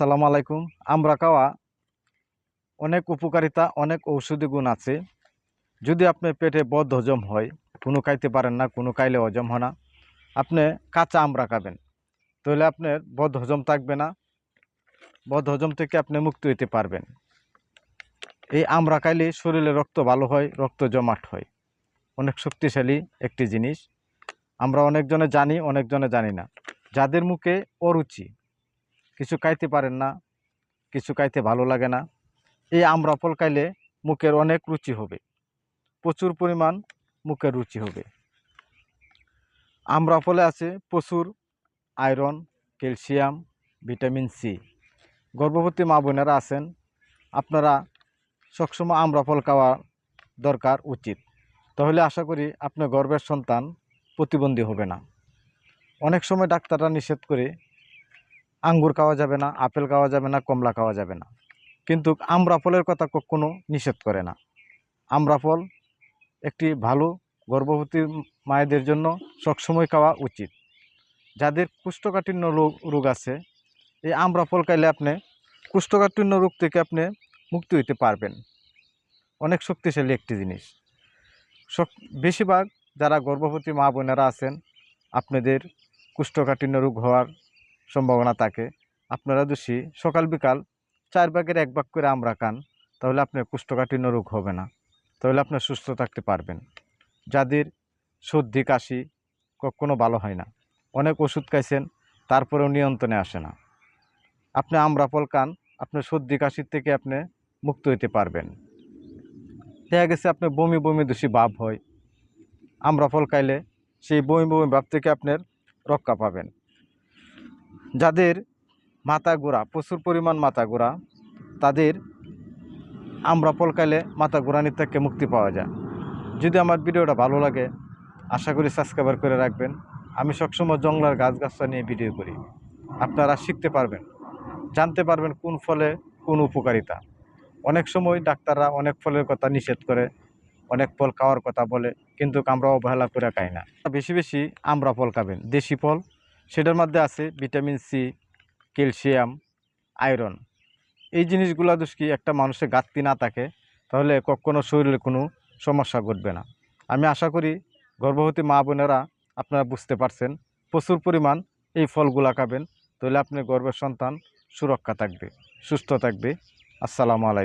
আসসালামু আলাইকুম। আমরা খাওয়া অনেক উপকারিতা, অনেক ঔষধি গুণ আছে। যদি আপনি পেটে বদ হজম হয়, কোনো খাইতে পারেন না, কোনো খাইলে হজম হয় না, আপনি কাঁচা আমরা খাবেন। তাহলে আপনার বদ হজম থাকবে না বদ হজম থেকে আপনি মুক্ত হইতে পারবেন। এই আমরা খাইলে শরীরে রক্ত ভালো হয়, রক্ত জমাট হয়। অনেক শক্তিশালী একটি জিনিস। আমরা অনেকজনে জানি অনেকজনে জানি না। যাদের মুখে অরুচি কিছু খাইতে পারেন না, কিছু খাইতে ভালো লাগে না। এই আমরা ফল খাইলে মুখের অনেক রুচি হবে, প্রচুর পরিমাণ মুখের রুচি হবে। আমরা ফলে আছে প্রচুর আয়রন, ক্যালসিয়াম, ভিটামিন সি। গর্ভবতী মা বোনেরা আছেন, আপনারা সবসময় আমরা ফল খাওয়া দরকার উচিত। তাহলে আশা করি আপনার গর্ভের সন্তান প্রতিবন্ধী হবে না। অনেক সময় ডাক্তাররা নিষেধ করে আঙ্গুর খাওয়া যাবে না, আপেল খাওয়া যাবে না, কমলা খাওয়া যাবে না। কিন্তু আমরা ফলের কথা কখনো নিষেধ করে না। আমরা ফল একটি ভালো গর্ভবতী মায়েদের জন্য সবসময় খাওয়া উচিত। যাদের কুষ্ঠকাঠিন্য রোগ আছে, এই আমরা ফল খাইলে আপনি কুষ্ঠকাঠিন্য রোগ থেকে আপনি মুক্তি হইতে পারবেন। অনেক শক্তিশালী একটি জিনিস। বেশিরভাগ যারা গর্ভবতী মা বোনেরা আছেন, আপনাদের কুষ্ঠকাঠিন্য রোগ হওয়ার সম্ভাবনা থাকে। আপনারা দোষী সকাল বিকাল চার ভাগের এক ভাগ করে আমরা খান তাহলে আপনার কুষ্ঠকাঠিন্য রোগ হবে না। তাহলে আপনার সুস্থ থাকতে পারবেন। যাদের সর্দি, কাশি কখনো ভালো হয় না। অনেক ওষুধ খাইছেন, তারপরেও নিয়ন্ত্রণে আসে না। আপনি আমরা ফল খান, আপনার সর্দি, কাশির থেকে আপনি মুক্ত হইতে পারবেন। দেখা গেছে আপনার বমি বমি দোষী ভাব হয়। আমরা ফল খাইলে সেই বমি বমি ভাব থেকে আপনার রক্ষা পাবেন। যাদের মাথা গোড়া, প্রচুর পরিমাণ মাথা গোড়া, তাদের আমরা পলকাইলে মাথা গোড়ানির থেকে মুক্তি পাওয়া যায়। যদি আমার ভিডিওটা ভালো লাগে, আশা করি সাবস্ক্রাইবার করে রাখবেন। আমি সবসময় জঙ্গলার গাছগাছটা নিয়ে ভিডিও করি। আপনারা শিখতে পারবেন, জানতে পারবেন কোন ফলে কোন উপকারিতা। অনেক সময় ডাক্তাররা অনেক ফলের কথা নিষেধ করে, অনেক ফল খাওয়ার কথা বলে, কিন্তু আমরা অবহেলা করে খাই না। বেশি বেশি আমরা ফল খাবেন দেশি ফল সেটার মধ্যে আছে ভিটামিন সি, ক্যালসিয়াম, আয়রন। এই জিনিসগুলো কি, একটা মানুষের ঘাটতি না থাকে, তাহলে কখনো শরীরে কোনো সমস্যা ঘটবে না। আমি আশা করি গর্ভবতী মা বোনেরা আপনারা বুঝতে পারছেন, প্রচুর পরিমাণ এই ফলগুলা খাবেন, তাহলে আপনার গর্ভের সন্তান সুরক্ষা থাকবে, সুস্থ থাকবে। আসসালামু আলাইকুম।